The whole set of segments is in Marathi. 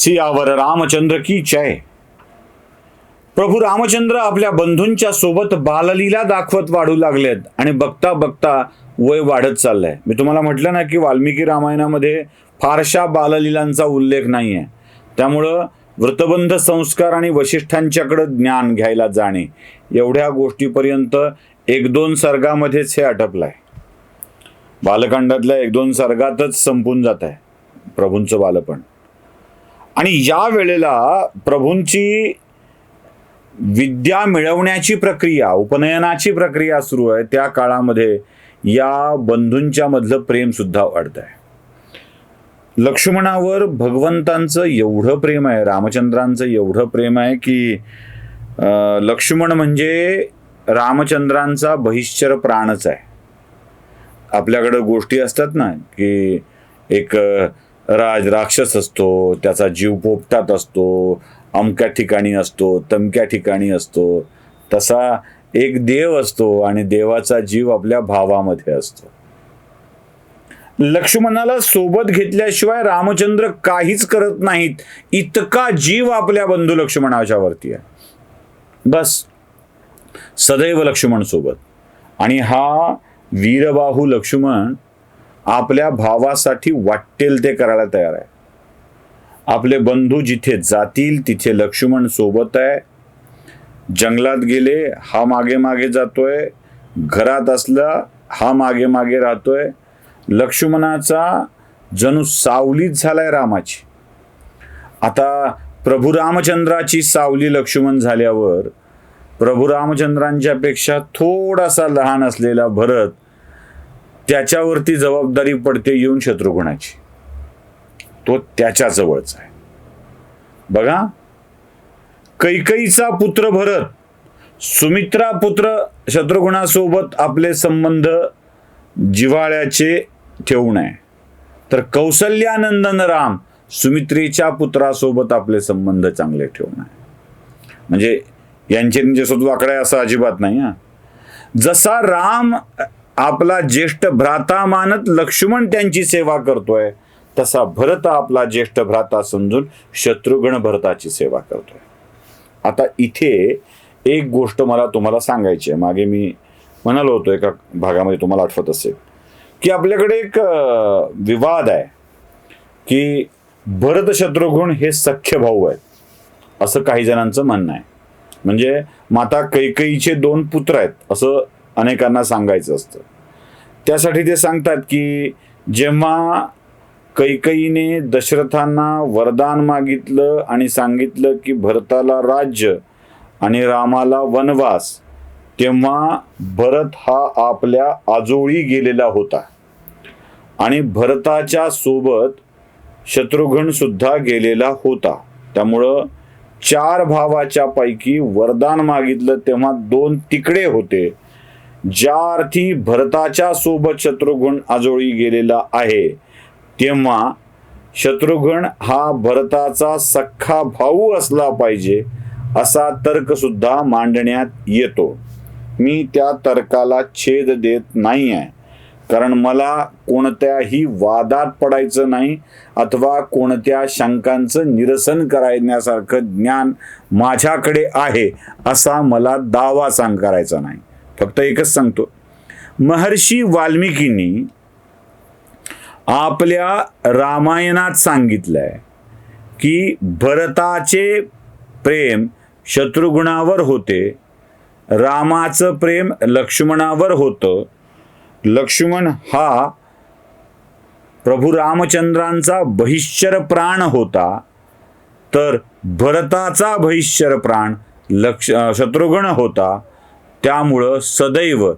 सियावर रामचंद्र की जय. प्रभू रामचंद्र आपल्या बंधूंच्या सोबत बाललीला दाखवत वाढू लागलेत आणि बघता बघता वय वाढत चाललंय. मी तुम्हाला म्हटलं ना की वाल्मिकी रामायणामध्ये फारशा बाललीलांचा उल्लेख नाही आहे त्यामुळं व्रतबंध संस्कार आणि वशिष्ठांच्याकडं ज्ञान घ्यायला जाणे. एवढ्या गोष्टीपर्यंत एक दोन सर्गामध्येच हे आटपलंय. बालकांडातल्या एक दोन सर्गातच संपून जात आहे प्रभूंचं बालपण. आणि या वेळेला प्रभूंची विद्या मिळवण्याची प्रक्रिया उपनयनाची प्रक्रिया सुरू आहे. त्या काळामध्ये या बंधूंच्या मधलं प्रेम सुद्धा वाढत आहे लक्ष्मणावर भगवंतांचं एवढं प्रेम आहे रामचंद्रांचं एवढं प्रेम आहे की लक्ष्मण म्हणजे रामचंद्रांचा बहिश्चर प्राणच आहे. आपल्याकडं गोष्टी असतात ना की एक राज राक्षस असतो त्याचा जीव पोपटात असतो अमक्या ठिकाणी असतो तमक्या ठिकाणी असतो. तसा एक देव असतो आणि देवाचा जीव आपल्या भावामध्ये असतो. लक्ष्मणाला सोबत घेतल्याशिवाय रामचंद्र काहीच करत नाहीत. इतका जीव आपल्या बंधू लक्ष्मणाच्या वरती आहे. बस. सदैव लक्ष्मण सोबत. आणि हा वीरबाहू लक्ष्मण आपल्या भावासाठी वाटेल ते करायला तयार आहे. आपले बंधू जिथे जातील तिथे लक्ष्मण सोबत आहे. जंगलात गेले हा मागे मागे जातोय. घरात असला हा मागे मागे राहतोय. लक्ष्मणाचा जणू सावलीच झालाय रामाची. आता प्रभू रामचंद्राची सावली लक्ष्मण झाल्यावर प्रभू रामचंद्रांच्या पेक्षा थोडासा लहान असलेला भरत त्याच्यावरती जबाबदारी पडते येऊन शत्रुघ्नाची तो त्याच्या जवळचा आहे. बघा. कैकईचा पुत्र भरत सुमित्रा पुत्र शत्रुघ्नासोबत आपले संबंध जिव्हाळ्याचे ठेवून आहे. तर कौसल्यानंदन राम सुमित्रेच्या पुत्रासोबत आपले संबंध चांगले ठेवून आहे. म्हणजे यांचे म्हणजे त्यांच्यासोबत वाकडा आहे असं अजिबात नाही हा. जसा राम आपला ज्येष्ठ भ्राता मानत लक्ष्मण त्यांची सेवा करतोय. तसा भरत आपला ज्येष्ठ भ्राता समजून शत्रुघ्न भरताची सेवा करतोय. आता इथे एक गोष्ट मला तुम्हाला सांगायची आहे. मागे मी म्हणालो होतो एका भागामध्ये तुम्हाला आठवत असेल की आपल्याकडे एक विवाद आहे की भरत शत्रुघ्न हे सख्य भाऊ आहेत. असं काही जणांचं म्हणणं आहे. म्हणजे माता कैकईचे दोन पुत्र आहेत असं अनेकांना सांगायचं असतं. त्यासाठी ते सांगतात की जेव्हा कैकईने दशरथांना वरदान मागितलं आणि सांगितलं की भरताला राज्य आणि रामाला वनवास तेव्हा भरत हा आपल्या आजोळी गेलेला होता. आणि भरताच्या सोबत शत्रुघ्न सुद्धा गेलेला होता. त्यामुळं चार भावाच्या पैकी वरदान मागितलं तेव्हा दोन तिकडे होते. ज्या अर्थी भरताच्या सोबत शत्रुघ्न आजोळी गेलेला आहे तेव्हा शत्रुघ्न हा भरताचा सख्खा भाऊ असला पाहिजे असा तर्क सुद्धा मांडण्यात येतो. मी त्या तर्काला छेद देत नाही आहे कारण मला कोणत्याही वादात पडायचं नाही अथवा कोणत्या शंकांचं निरसन करण्यासारखं ज्ञान माझ्याकडे आहे असा मला दावा सांग करायचा नाही. फक्त एकच सांगतो. महर्षी वाल्मिकींनी आपल्या रामायणात सांगितलंय की भरताचे प्रेम शत्रुघ्नावर होते रामाचं प्रेम लक्ष्मणावर होतं. लक्ष्मण हा प्रभू रामचंद्रांचा बहिश्चर प्राण होता तर भरताचा बहिश्चर प्राण लक्ष शत्रुघ्न होता. त्यामुळं सदैव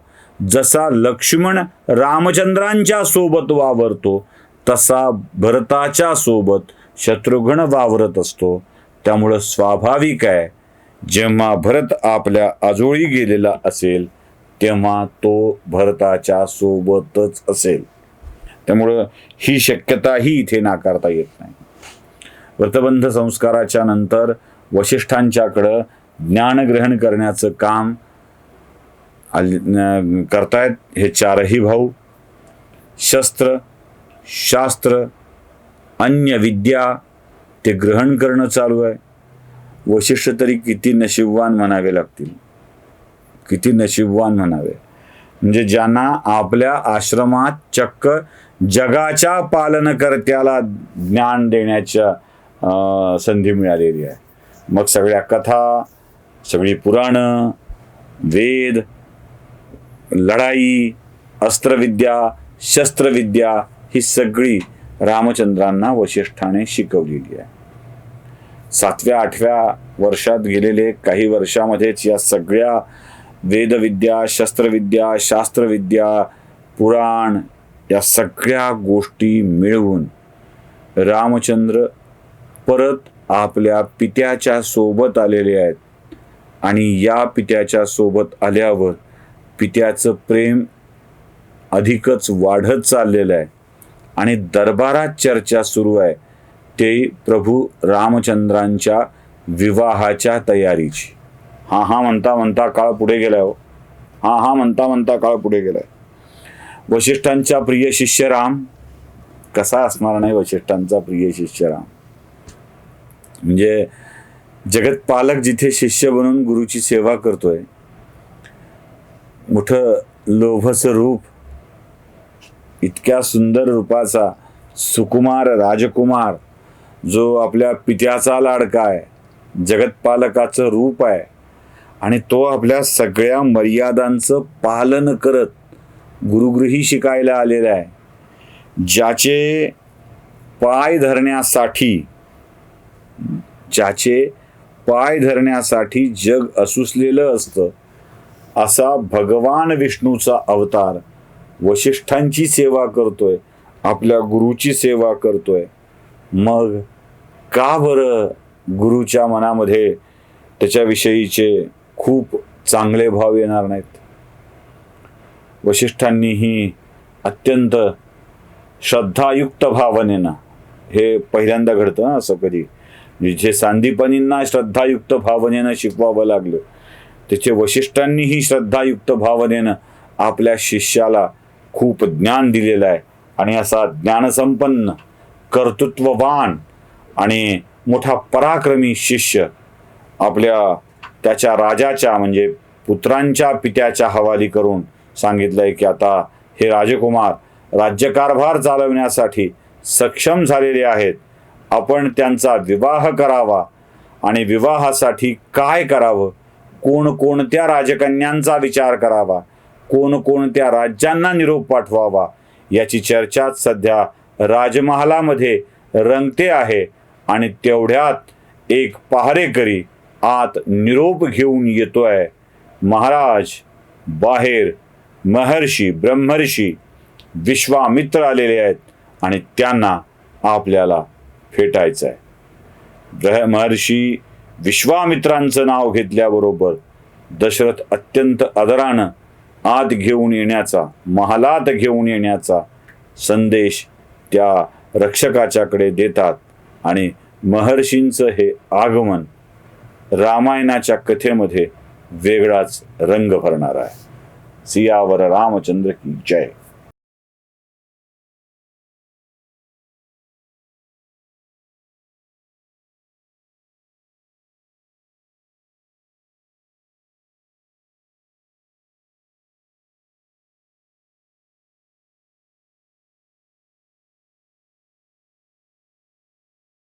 जसा लक्ष्मण रामचंद्रांच्या सोबत वावरतो तसा भरताच्या सोबत शत्रुघ्न वावरत असतो. त्यामुळं स्वाभाविक आहे जेव्हा भरत आपल्या आजोळी गेलेला असेल तेव्हा तो भरताच्या सोबतच असेल. त्यामुळं ही शक्यताही इथे नाकारता येत नाही. व्रतबंध संस्काराच्या नंतर वशिष्ठांच्याकडं ज्ञानग्रहण करण्याचं काम करतायत हे चारही भाऊ. शस्त्र शास्त्र अन्य विद्या ते ग्रहण करणं चालू आहे. वशिष्ठ तरी किती नशीबवान म्हणावे लागतील. किती नशीबवान म्हणावे. म्हणजे ज्यांना आपल्या आश्रमात चक्क जगाच्या पालनकर्त्याला ज्ञान देण्याच्या संधी मिळालेली आहे. मग सगळ्या कथा सगळी पुराणं वेद लढाई अस्त्रविद्या शस्त्रविद्या ही सगळी रामचंद्रांना वशिष्ठाने शिकवलेली आहे. सातव्या आठव्या वर्षात गेलेले काही वर्षामध्येच या सगळ्या वेदविद्या शस्त्रविद्या शास्त्रविद्या पुराण या सगळ्या गोष्टी मिळवून रामचंद्र परत आपल्या पित्याच्या सोबत आलेले आहेत. आणि या पित्याच्या सोबत आल्यावर पित्याचं प्रेम अधिकच वाढत चाललेलं आहे. आणि दरबारात चर्चा सुरू आहे. ते प्रभू रामचंद्रांच्या विवाहाच्या तयारीची. हा हा म्हणता म्हणता काळ पुढे गेलाय हो. हा हा म्हणता म्हणता काळ पुढे गेलाय. वशिष्ठांच्या प्रिय शिष्य राम. कसा असणार नाही वशिष्ठांचा प्रिय शिष्य राम? म्हणजे जगत पालक जिथे शिष्य बनून गुरुची सेवा करतोय मोठं लोभस रूप इतक्या सुंदर रूपाचा सुकुमार राजकुमार जो आपल्या पित्याचा लाडका आहे जगतपालकाचं रूप आहे आणि तो आपल्या सगळ्या मर्यादांचं पालन करत गुरुगृही शिकायला आलेला आहे ज्याचे पाय धरण्यासाठी ज्याचे पाय धरण्यासाठी जग असुसलेलं असतं असा भगवान विष्णूचा अवतार वशिष्ठांची सेवा करतोय आपल्या गुरुची सेवा करतोय. मग का बरं गुरुच्या मनामध्ये त्याच्याविषयीचे खूप चांगले भाव येणार नाहीत? वशिष्ठांनीही अत्यंत श्रद्धायुक्त भावनेनं हे पहिल्यांदा घडतं ना असं कधी. म्हणजे जिथे सांदीपनींना श्रद्धायुक्त भावनेनं शिकवावं लागलं त्याचे वशिष्ठांनीही श्रद्धायुक्त भावनेनं आपल्या शिष्याला खूप ज्ञान दिलेलं आहे. आणि असा ज्ञानसंपन्न कर्तृत्ववान आणि मोठा पराक्रमी शिष्य आपल्या त्याच्या राजाच्या म्हणजे पुत्रांच्या पित्याच्या हवाली करून सांगितलंय की आता हे राजकुमार राज्यकारभार चालवण्यासाठी सक्षम झालेले आहेत. आपण त्यांचा विवाह करावा आणि विवाहासाठी काय करावं? कोणकोणत्या राजकन्यांचा विचार करावा? कोणकोणत्या राज्यांना निरोप पाठवावा? याची चर्चा सध्या राजमहालामध्ये रंगते आहे आणि तेवढ्यात एक पहारेकरी आत निरोप घेऊन येतोय. महाराज बाहेर महर्षी ब्रह्मर्षी विश्वामित्र आलेले आहेत आणि त्यांना आपल्याला फेटायचं आहे ब्रह्महर्षी विश्वामित्रांचं नाव घेतल्याबरोबर दशरथ अत्यंत आदरानं आत घेऊन येण्याचा महालात घेऊन येण्याचा संदेश त्या रक्षकाच्याकडे देतात आणि महर्षींचं हे आगमन रामायणाच्या कथेमध्ये वेगळाच रंग भरणार आहे. सियावर रामचंद्र की जय.